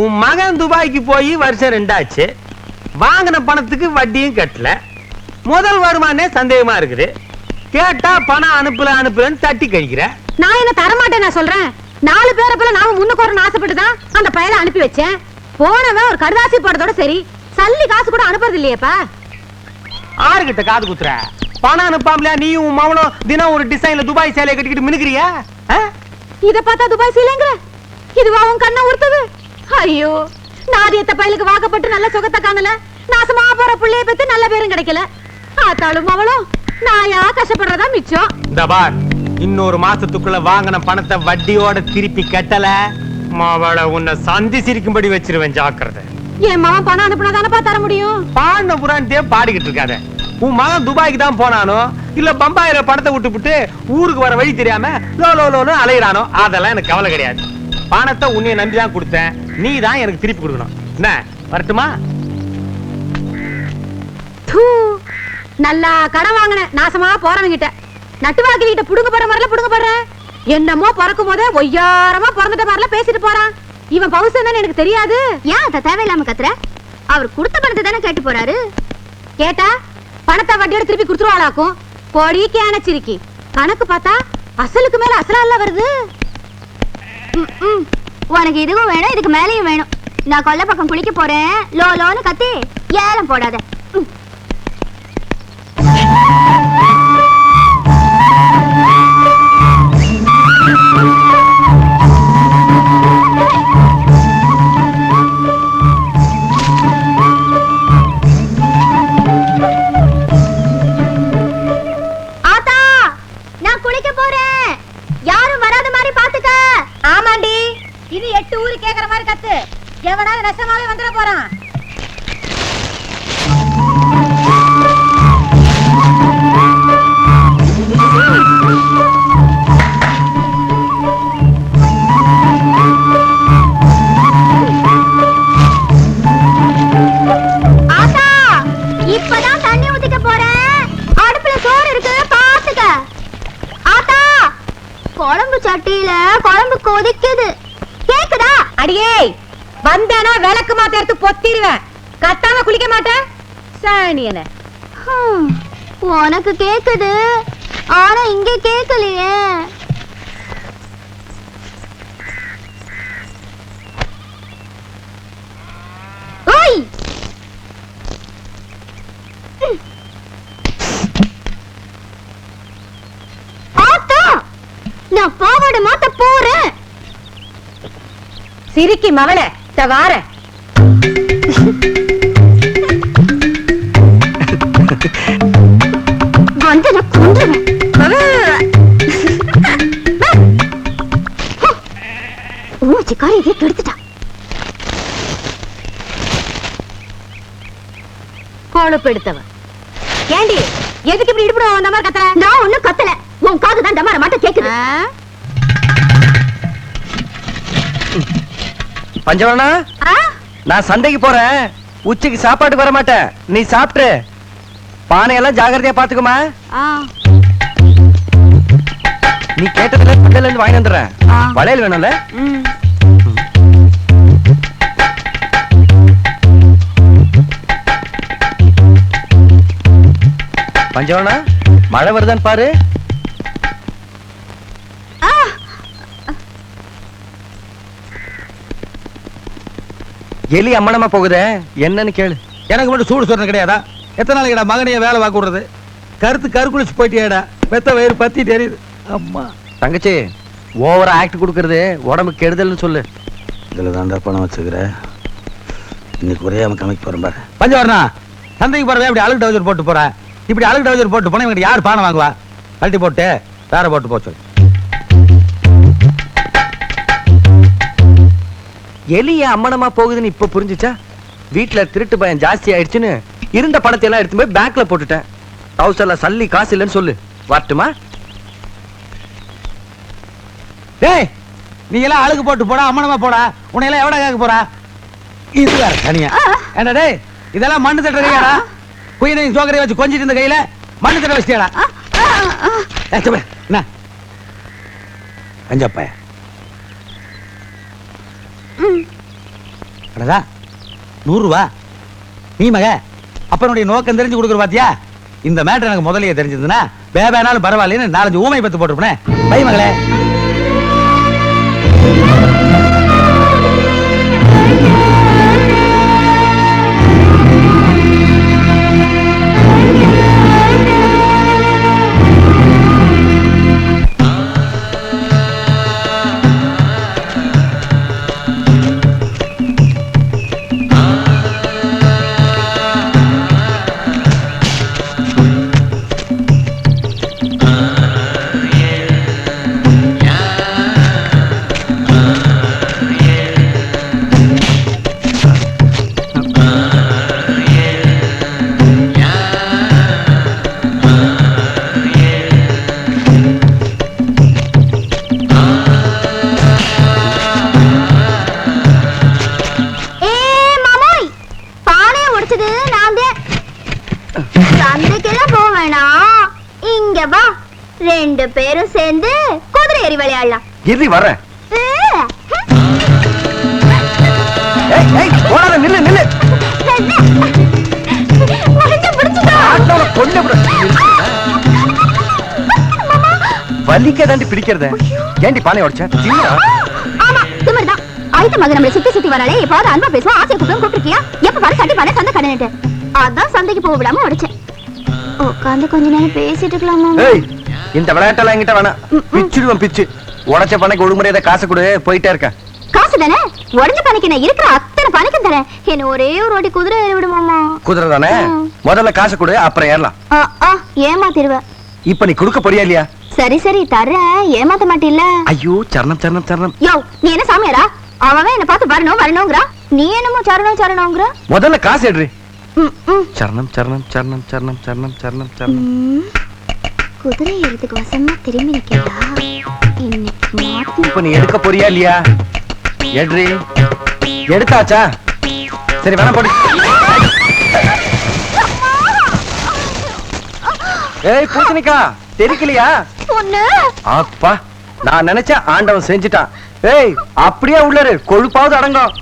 உன் மகன் துபாய்க்கு போய் வருஷம் ரெண்டாச்சு. வாங்கின பணத்துக்கு வட்டியும் கட்டல. முதல் வருமானே சந்தேகமா இருக்குது. கேட்டா பணம் அனுப்பல அனுப்பலன்னு தட்டி கழிக்கிற நான் என்ன தரமாட்டேன் நான் சொல்றேன்? நாலு பேரை போல நாம முன்னுக்கு வரணும்னு ஆசைப்பட்டு தான் அந்த பயலை அனுப்பி வச்சேன். போனவன் ஒரு கடுதாசி போடுறதோட சரி சல்லி காசு கூட அனுப்புறது இல்லையேப்பா. ஆறுகிட்ட காது குத்துற. பணம் அனுப்பாமலையா நீயும் உன் மவனும் தினம் ஒரு டிசைன்ல துபாய் சேலையை கட்டிக்கிட்டு மினுக்கிறியா? இத பார்த்தா துபாய் சீலைங்கிற? இதுவா உன் கண்ணை ஐயோ நாதியத்த பயலுக்கு வாக்கப்பட்டு நல்ல சுகத்தை காணல. நாசமா போற புள்ளைய பத்தி நல்ல பேரும் கிடைக்கல. ஆத்தாளும் அவளும் நாயா கஷ்டப்படுறதா மிச்சம். இந்த பார் இன்னொரு மாசத்துக்குள்ள வாங்கின பணத்தை வட்டியோட திருப்பி கட்டல. மாவள உன்னை சந்தி சிரிக்கும்படி வச்சிருவேன் ஜாக்கிரதை. என் மகன் பணம் அனுப்புனா தானப்பா தர முடியும்? பாடின புறான்ட்டே பாடிக்கிட்டு இருக்காத. உன் மகன் துபாய்க்கு தான் போனானோ இல்ல பம்பாயில பணத்தை விட்டுப்புட்டு ஊருக்கு வர வழி தெரியாம லோ லோ லோன்னு அலையிறானோ அதெல்லாம் எனக்கு கவலை கிடையாது. பணத்தை உன்னைய நம்பி தான் கொடுத்தேன். நீ தான் எனக்கு திருப்பி கொடுக்கணும். என்ன வரட்டுமா? தூ, நல்லா கடன் வாங்கின நாசமா போறவங்கிட்ட. நட்டுவாக்கி கிட்ட புடுங்க போற மாதிரில புடுங்க போற என்னமோ பிறக்கும் போதே ஒய்யாரமா பிறந்துட்ட மாதிரில பேசிட்டு போறான். இவன் பவுசன் தானே எனக்கு தெரியாது. ஏன் அத தேவையில்லாம கத்துற? அவர் கொடுத்த பணத்தை தானே கேட்டு போறாரு. கேட்டா பணத்தை வட்டியோட திருப்பி கொடுத்துருவாளாக்கும். பொடி கேனச்சிருக்கி கணக்கு பார்த்தா அசலுக்கு மேல அசலா வருது. உனக்கு இதுவும் வேணும் இதுக்கு மேலேயும் வேணும். நான் கொல்லை பக்கம் குளிக்க போறேன். லோ லோன்னு கத்தி ஏலம் போடாத. இது எட்டு ஊரு கேக்குற மாதிரி கத்து. எவனாவது நஷ்டமாவே வந்துட போறான். இப்பதான் தண்ணி போறேன். அடுப்புல பாத்துக்க. குழம்பு சட்டியில குழம்பு கொதிக்குது. அடியே வந்தானா விளக்கு மாத்த எடுத்து பொத்திடுவேன். கத்தாம குளிக்க மாட்டேன்? சாணியன உனக்கு கேக்குது. ஆனா இங்க கேக்கலையே. நான் பாவாடை மாத்த போறேன். சிரிக்கி மவள தவார வந்து நான் கொன்றுவேன் ஊச்சி காரியத்தை கெடுத்துட்டா கொழுப்பு எடுத்தவன். ஏண்டி எதுக்கு இப்படி இடுபடும் அந்த மாதிரி கத்துற? நான் ஒண்ணும் கத்தல. உன் காது தான் டமார மட்டும் கேக்குது? பஞ்சவனா? நான் சந்தைக்கு போறேன் உச்சிக்கு சாப்பாட்டுக்கு வர மாட்டேன் நீ சாப்பிட்டு பானையெல்லாம் ஜாகிரதையா பாத்துக்குமா. நீ கேட்டதுல கடையில இருந்து வாங்கி வந்துடுறேன். வளையல் வேணும்ல. பஞ்சவனா மழை வருதான்னு பாரு எலி அம்மனமா போகுதே? என்னன்னு கேளு. எனக்கு மட்டும் சூடு சொன்ன கிடையாதா? எத்தனை நாளைக்கு மகனைய வேலை வாக்கு விடுறது? கருத்து கருக்குளிச்சு போயிட்டியாடா. வெத்த வயிறு பத்தி தெரியுது. அம்மா. தங்கச்சி ஓவரா ஆக்ட் கொடுக்கறது. உடம்பு கெடுதல்னு சொல்லு. இதுல தாண்டா பணம் வச்சுக்கிற. இன்னைக்கு ஒரே அவன் கமைக்கு போறேன் பாரு. பஞ்சவரணா சந்தைக்கு போறவே இப்படி அழுகு டவுசர் போட்டு போற. இப்படி அழுகு டவுசர் போட்டு போனா இவங்க யார் பானை வாங்குவா? கழட்டி போட்டு வேற போட்டு போச்சு எலிய அம்மனமா போகுதுன்னு இப்ப புரிஞ்சுச்சா? வீட்டுல திருட்டு பயம் ஜாஸ்தி ஆயிடுச்சுன்னு இருந்த பணத்தை எல்லாம் எடுத்து போய் பேங்க்ல போட்டுட்டேன். டவுசர்ல சல்லி காசு இல்லைன்னு சொல்லு. வரட்டுமா? டேய் நீ எல்லாம் அழுகு போட்டு போடா அம்மனமா போடா. உன்னை எல்லாம் எவ்வளவு கேட்க போறா? இது வேற தனியா. ஏண்டா டேய் இதெல்லாம் மண்ணு தட்டுற கையாடா? குயினை சோக்கரை வச்சு கொஞ்சிட்டு இருந்த கையில மண்ணு தட்ட வச்சிட்டியாடா? என்ன? கஞ்சப்ப அடதா நூறு ரூபா நீ மக அப்பனுடைய நோக்கம் தெரிஞ்சு கொடுக்குற பாத்தியா? இந்த மேட்டர் எனக்கு முதலையே தெரிஞ்சதுன்னா வேபேனாலும் பரவாயில்லன்னு நாலஞ்சு ஊமை பத்து போட்டிருப்பேன். பை மகளே. ரெண்டு பேரும் சேர்ந்து குதிரை ஏறி விளையாடலாம். ஏய் ஏய் போடாத நில்லு நில்லு. கொண்டு விடு. வலிக்க தாண்டி பிடிக்கிறத. ஏண்டி பானை உடைச்ச? ஆயிட்ட மகன் நம்மள சுத்தி சுத்தி வராளே எப்பாவது அன்பா பேசுவோம் கூப்பிடும் கூப்பிட்டுருக்கியா? எப்ப பாரு சண்டை பாரு சண்டை கடனிட்டு அதான் சந்தைக்கு போக விடாம உடைச்சேன். உட்காந்து கொஞ்ச நேரம் பேசிட்டு இருக்கலாமா? இந்த விளையாட்டெல்லாம் என்கிட்ட வேணாம். பிச்சுடுவேன் பிச்சு. உடைச்ச பனைக்கு ஒழுங்குமுறையாத காசு கொடு போயிட்டே இருக்கேன். காசு தானே? உடஞ்ச பணிக்கு நான் இருக்கிற அத்தனை பணிக்கும் தரேன் என்ன ஒரே ஒரு வாட்டி குதிரை ஏறி விடுமாமா குதிரை தானே. முதல்ல காசு கொடு அப்புறம் ஏறலாம். ஆ, ஏமாத்திருவ இப்ப நீ கொடுக்க போறியா இல்லையா? சரி சரி தர்றேன் ஏமாத்த மாட்டில்ல. ஐயோ சரணம் சரணம் சரணம். யோ நீ என்ன சாமியாரா? அவன் என்ன பார்த்து வரணும் வரணுங்கிறா நீ என்னமோ சரணம் சரணம்ங்கிற? முதல்ல காசு எடுறி. சரணம் சரணம் சரணம் சரணம் சரணம் சரணம். சரணம். குதிரை ஏறதுக்கு வசமா திரும்பி நிக்கிறா இன்னைக்கு இப்ப நீ எடுக்க போறியா இல்லையா? எடுறி எடுத்தாச்சா? சரி வேணா போடு. ஏய் பூசணிக்கா தெரிக்கலையா? பொண்ணு. அப்பா நான் நினைச்ச ஆண்டவன் செஞ்சுட்டான். ஏய் அப்படியே உள்ளரு கொழுப்பாவது அடங்கும்.